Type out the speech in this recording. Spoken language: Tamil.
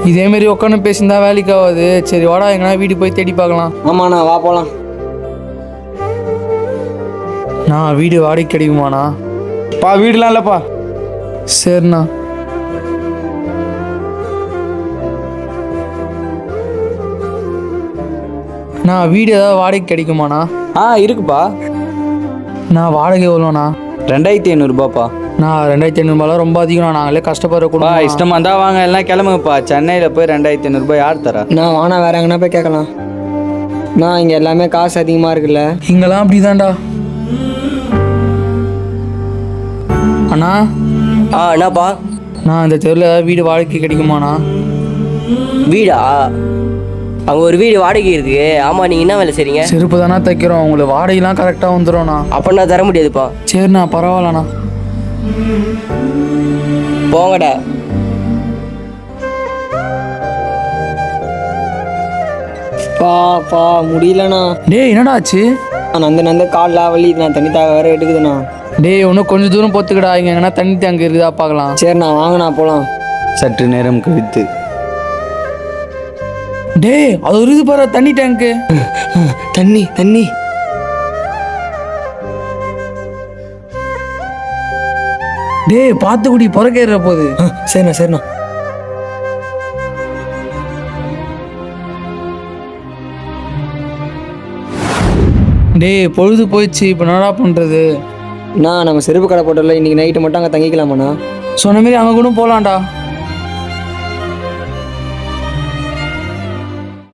இதே மாதிரி உட்காந்து பேசியிருந்தா வேலைக்கு ஆகாது. சரி வாடா எங்கன்னா வீடு போய் தேடி பார்க்கலாம். ஆமாண்ணா வா போகலாம் நான் வீடு வாடகை கிடைக்குமாண்ணா? பா வீடுலாம் இல்லைப்பா. சரிண்ணா. நான் வீடு ஏதாவது வாடகை கிடைக்குமாண்ணா? ஆ இருக்குப்பா. நான் வாடகை எவ்வளோண்ணா? ரெண்டாயிரத்தி ஐநூறுபாப்பா. நான் ரெண்டாயிரத்தி ஐநூறுபாலாம் ரொம்ப அதிகம் நாங்களே கஷ்டப்படுற பா குடும்பம் இஷ்டமா இருந்தா வாங்க எல்லாம் கிளம்புங்கப்பா. சென்னையில் போய் ரெண்டாயிரத்தி ஐநூறுபா யார் தரா? நான் வானா வேற எங்கன்னா போய் கேட்கலாம். நான் இங்கே எல்லாமே காசு அதிகமாக இருக்குல்ல. இங்கெல்லாம் அப்படிதான்டா. அண்ணா. ஆ என்னப்பா? நான் இந்த தெருவில் ஏதாவது வீடு வாடகை கிடைக்குமாண்ணா? வீடா? அங்கே ஒரு வீடு வாடகை இருக்கு. ஆமாம் நீங்கள் என்ன வேலை செய்றீங்க? செருப்பு தானே தைக்கிறோம். உங்களுக்கு வாடகைலாம் கரெக்டாக வந்துடும்ண்ணா அப்போ நான் தர முடியாதுப்பா. சரிண்ணா பரவாயில்லண்ணா. போங்கடா. பா பா முடியலண்ணா. டேய் என்னடா ஆச்சு? நான் நந்த நந்த காலில் வலி நான் தண்ணி தாக வேற எடுக்குதுண்ணா. டேய் இன்னும் கொஞ்சம் தூரம் பொத்துக்கடா. இங்கே எங்கன்னா தண்ணி தேங்க இருக்குதா பார்க்கலாம் சரிண்ணா வாங்கண்ணா போகலாம் சற்று நேரம் கழித்து. டேய் அது ஒரு இது பாரு தண்ணி டேங்க்கு. தண்ணி தண்ணி. டேய் பார்த்து குடி புறக்கேற போகுது ஆ, சரிண்ணா சரிண்ணா. டேய் பொழுது போயிடுச்சு இப்போ என்னடா பண்ணுறது நான் நம்ம செருப்பு கடை போட்டோம்ல இன்னைக்கு நைட்டு மட்டும் அங்கே தங்கிக்கலாமாண்ணா? சொன்ன மாதிரி அங்கே கூட போகலாம்டா